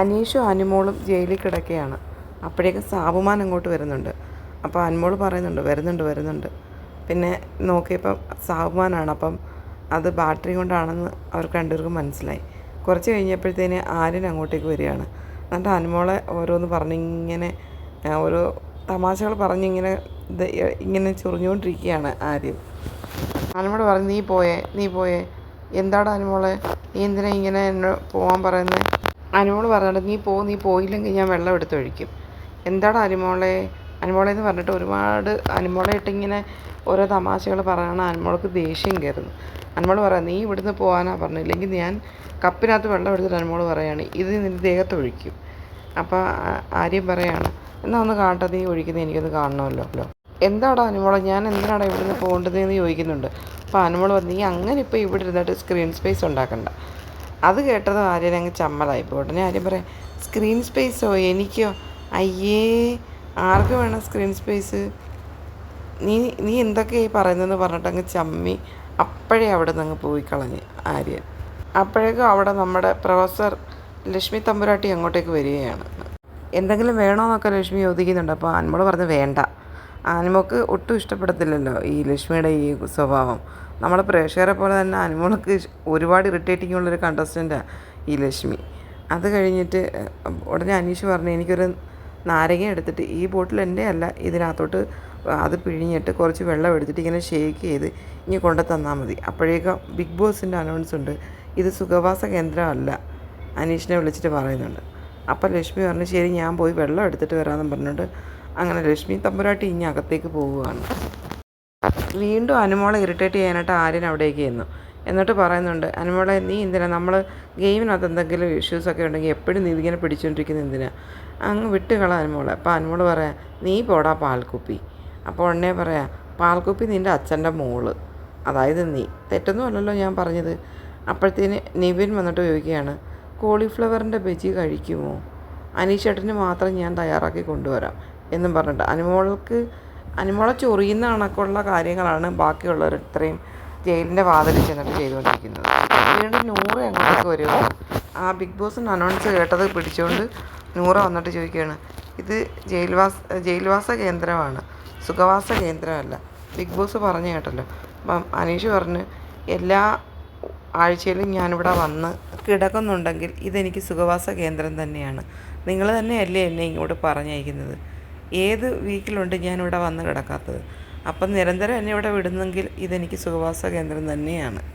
അനീഷും അനുമോളും ജയിലിൽ കിടക്കുകയാണ്. അപ്പോഴേക്കും സാബുമാൻ അങ്ങോട്ട് വരുന്നുണ്ട്. അപ്പോൾ അനുമോൾ പറയുന്നുണ്ട് വരുന്നുണ്ട് വരുന്നുണ്ട്. പിന്നെ നോക്കിയപ്പം സാബുമാനാണ്. അപ്പം അത് ബാറ്ററി കൊണ്ടാണെന്ന് അവർ രണ്ടുപേർക്കും മനസ്സിലായി. കുറച്ച് കഴിഞ്ഞപ്പോഴത്തേന് ആര്യൻ അങ്ങോട്ടേക്ക് വരികയാണ്. എന്നിട്ട് അനുമോളെ ഓരോന്ന് പറഞ്ഞിങ്ങനെ ഓരോ തമാശകൾ പറഞ്ഞിങ്ങനെ ഇത് ഇങ്ങനെ ചൊറിഞ്ഞുകൊണ്ടിരിക്കുകയാണ് ആര്യൻ. അനുമോട് പറഞ്ഞു നീ പോയേ നീ പോയേ. എന്താടാ അനുമോളെ? നീ എന്തിനാ ഇങ്ങനെ എന്നെ പോകാൻ പറയുന്നത് അനുമോൾ പറഞ്ഞിട്ട് നീ പോ നീ പോയില്ലെങ്കിൽ ഞാൻ വെള്ളം എടുത്ത് ഒഴിക്കും. എന്താടാ അനുമോളെ? അനുമോളെ എന്ന് പറഞ്ഞിട്ട് ഒരുപാട് അനുമോളെ ഇട്ടിങ്ങനെ ഓരോ തമാശകൾ പറയണ അനുമോൾക്ക് ദേഷ്യം കയറുന്നു. അനുമോൾ പറയാം നീ ഇവിടുന്ന് പോകാനാണ് പറഞ്ഞു. ഇല്ലെങ്കിൽ ഞാൻ കപ്പിനകത്ത് വെള്ളം എടുത്തിട്ട് അനുമോൾ പറയാണ് ഇത് നിന്റെ ദേഹത്ത് ഒഴിക്കും. അപ്പോൾ ആര്യം പറയാണ് എന്നാൽ ഒന്ന് കാണട്ടെ നീ ഒഴിക്കുന്നത് എനിക്കൊന്ന് കാണണമല്ലോ. എന്താടാ അനുമോളെ ഞാൻ എന്തിനാടാ ഇവിടുന്ന് പോകേണ്ടതെന്ന് ചോദിക്കുന്നുണ്ട്. അപ്പോൾ അനുമോൾ പറഞ്ഞു നീ അങ്ങനെ ഇപ്പോൾ ഇവിടെ ഇരുന്നിട്ട് സ്ക്രീൻ സ്പേസ് ഉണ്ടാക്കണ്ട. അത് കേട്ടത് ആര്യൻ അങ്ങ് ചമ്മലായിപ്പോൾ ഉടനെ ആര്യം പറയാം സ്ക്രീൻ സ്പേസോ എനിക്കോ? അയ്യേ ആർക്ക് വേണം സ്ക്രീൻ സ്പേസ് നീ നീ എന്തൊക്കെയായി പറയുന്നതെന്ന് പറഞ്ഞിട്ട് അങ്ങ് ചമ്മി അപ്പോഴേ അവിടെ നിന്ന് അങ്ങ് പോയി കളഞ്ഞ് ആര്യൻ. അപ്പോഴേക്കും അവിടെ നമ്മുടെ പ്രൊഫസർ ലക്ഷ്മി തമ്പുരാട്ടി അങ്ങോട്ടേക്ക് വരികയാണ്. എന്തെങ്കിലും വേണോ എന്നൊക്കെ ലക്ഷ്മി ചോദിക്കുന്നുണ്ട്. അപ്പോൾ അനുമോൾ പറഞ്ഞ് വേണ്ട. അനുമോൾക്ക് ഒട്ടും ഇഷ്ടപ്പെടത്തില്ലല്ലോ ഈ ലക്ഷ്മിയുടെ ഈ സ്വഭാവം. നമ്മൾ പ്രേക്ഷകരെ പോലെ തന്നെ ആനിമോൾക്ക് ഒരുപാട് ഇറിറ്റേറ്റിംഗ് ഉള്ളൊരു കണ്ടസ്റ്റന്റാണ് ഈ ലക്ഷ്മി. അത് കഴിഞ്ഞിട്ട് ഉടനെ അനീഷ് പറഞ്ഞു എനിക്കൊരു നാരങ്ങ എടുത്തിട്ട് ഈ ബോട്ടിൽ എന്റെ അല്ല ഇതിനകത്തോട്ട് അത് പിഴിഞ്ഞിട്ട് കുറച്ച് വെള്ളം എടുത്തിട്ട് ഇങ്ങനെ ഷേക്ക് ചെയ്ത് ഇനി കൊണ്ടു തന്നാൽ മതി. അപ്പോഴേക്കും ബിഗ് ബോസിന്റെ അനൗൺസ് ഉണ്ട് ഇത് സുഖവാസ കേന്ദ്രമല്ല അനീഷിനെ വിളിച്ചിട്ട് പറയുന്നുണ്ട്. അപ്പോൾ ലക്ഷ്മി പറഞ്ഞു ശരി ഞാൻ പോയി വെള്ളം എടുത്തിട്ട് വരാമെന്ന് പറഞ്ഞിട്ട് അങ്ങനെ ലക്ഷ്മി തമ്പുരാട്ടി ഇനി അകത്തേക്ക് പോവുകയാണ്. വീണ്ടും അനുമോളെ ഇറിറ്റേറ്റ് ചെയ്യാനായിട്ട് ആര്യൻ അവിടേക്ക് ചെന്നു. എന്നിട്ട് പറയുന്നുണ്ട് അനുമോളെ നീ എന്തിനാ? നമ്മൾ ഗെയിമിനകത്ത് എന്തെങ്കിലും ഇഷ്യൂസൊക്കെ ഉണ്ടെങ്കിൽ എപ്പോഴും നീ ഇതിങ്ങനെ പിടിച്ചുകൊണ്ടിരിക്കുന്ന എന്തിനാ? അങ്ങ് വിട്ടുകള അനുമോളെ. അപ്പോൾ അനുമോൾ പറയാം നീ പോടാ പാൽക്കുപ്പി. അപ്പോൾ ഉടനെ പറയാം പാൽക്കുപ്പി നിന്റെ അച്ഛന്റെ മോൾ. അതായത് നീ. തെറ്റൊന്നും അല്ലല്ലോ ഞാൻ പറഞ്ഞത്. അപ്പോഴത്തേന് നിവിൻ വന്നിട്ട് ചോദിക്കുകയാണ് കോളിഫ്ലവറിന്റെ ബജി കഴിക്കുമോ? അനീഷേട്ടന് മാത്രം ഞാൻ തയ്യാറാക്കി കൊണ്ടുവരാം. എന്നും പറഞ്ഞിട്ട്. അനുമോൾക്ക് അനുമോളെ ചൊറിയുന്ന കണക്കുള്ള കാര്യങ്ങളാണ് ബാക്കിയുള്ളവർ ഇത്രയും ജയിലിന്റെ വാതിൽ ചെന്നിട്ട് ചെയ്തുകൊണ്ടിരിക്കുന്നത്. വീണ്ടും നൂറ് അങ്ങോട്ടേക്ക് വരുമോ ആ ബിഗ് ബോസിന്റെ അനൗൺസ് കേട്ടത് പിടിച്ചുകൊണ്ട് നൂറ വന്നിട്ട് ചോദിക്കുകയാണ് ഇത് ജയിൽവാസ ജയിൽവാസ കേന്ദ്രമാണ്. സുഖവാസ കേന്ദ്രമല്ല. ബിഗ് ബോസ് പറഞ്ഞു കേട്ടല്ലോ. അപ്പം അനീഷ് പറഞ്ഞ് എല്ലാ ആഴ്ചയിലും ഞാനിവിടെ വന്ന് കിടക്കുന്നുണ്ടെങ്കിൽ ഇതെനിക്ക് സുഖവാസ കേന്ദ്രം തന്നെയാണ്. നിങ്ങൾ തന്നെയല്ലേ എന്നെ ഇങ്ങോട്ട് പറഞ്ഞയക്കുന്നത്. ഏത് വീക്കിലുണ്ട് ഞാനിവിടെ വന്ന് കിടക്കാത്തത്? അപ്പം നിരന്തരം എന്നെ ഇവിടെ വിടുന്നെങ്കിൽ ഇതെനിക്ക് സുഖവാസ കേന്ദ്രം തന്നെയാണ്.